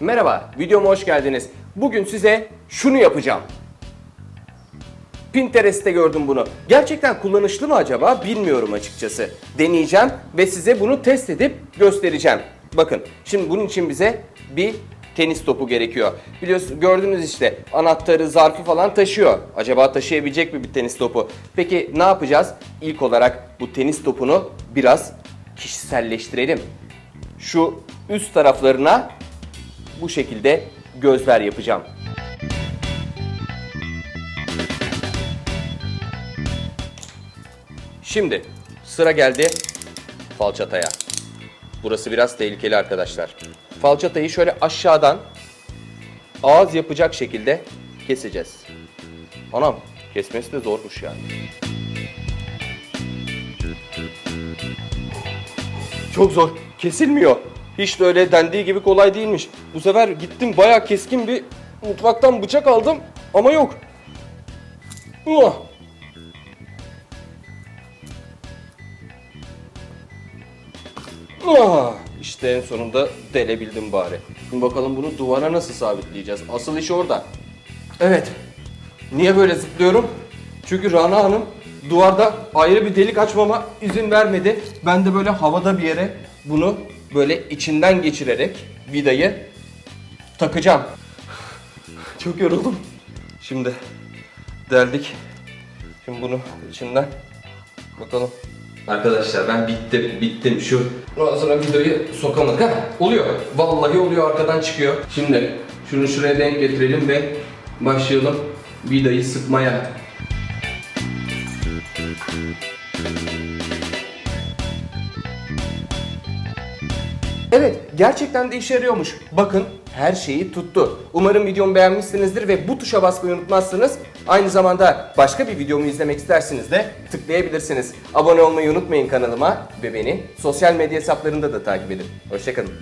Merhaba, videoma hoş geldiniz. Bugün size şunu yapacağım. Pinterest'te gördüm bunu. Gerçekten kullanışlı mı acaba bilmiyorum açıkçası. Deneyeceğim ve size bunu test edip göstereceğim. Bakın, şimdi bunun için bize bir tenis topu gerekiyor. Biliyorsunuz gördünüz işte anahtarı, zarfı falan taşıyor. Acaba taşıyabilecek mi bir tenis topu? Peki ne yapacağız? İlk olarak bu tenis topunu biraz kişiselleştirelim. Şu üst taraflarına bu şekilde gözler yapacağım. Şimdi sıra geldi falçataya. Burası biraz tehlikeli arkadaşlar. Falçatayı şöyle aşağıdan ağız yapacak şekilde keseceğiz. Anam kesmesi de zormuş yani. Çok zor. Kesilmiyor. Hiç de öyle dendiği gibi kolay değilmiş. Bu sefer gittim bayağı keskin bir mutfaktan bıçak aldım ama yok. Uh. Ah, işte en sonunda delebildim bari. Şimdi bakalım bunu duvara nasıl sabitleyeceğiz? Asıl iş orada. Evet. Niye böyle zıplıyorum? Çünkü Rana Hanım duvarda ayrı bir delik açmama izin vermedi. Ben de böyle havada bir yere bunu böyle içinden geçirerek vidayı takacağım. Çok yoruldum. Şimdi deldik. Şimdi bunu içinden bakalım. Arkadaşlar ben bittim, bittim. Şu ağzına vidayı sokamadık. Ha, oluyor. Vallahi oluyor arkadan çıkıyor. Şimdi şunu şuraya denk getirelim ve başlayalım vidayı sıkmaya. Evet, gerçekten de işe yarıyormuş. Bakın, her şeyi tuttu. Umarım videomu beğenmişsinizdir ve bu tuşa basmayı unutmazsınız. Aynı zamanda başka bir videomu izlemek isterseniz de tıklayabilirsiniz. Abone olmayı unutmayın kanalıma ve beni sosyal medya hesaplarında da takip edin. Hoşçakalın.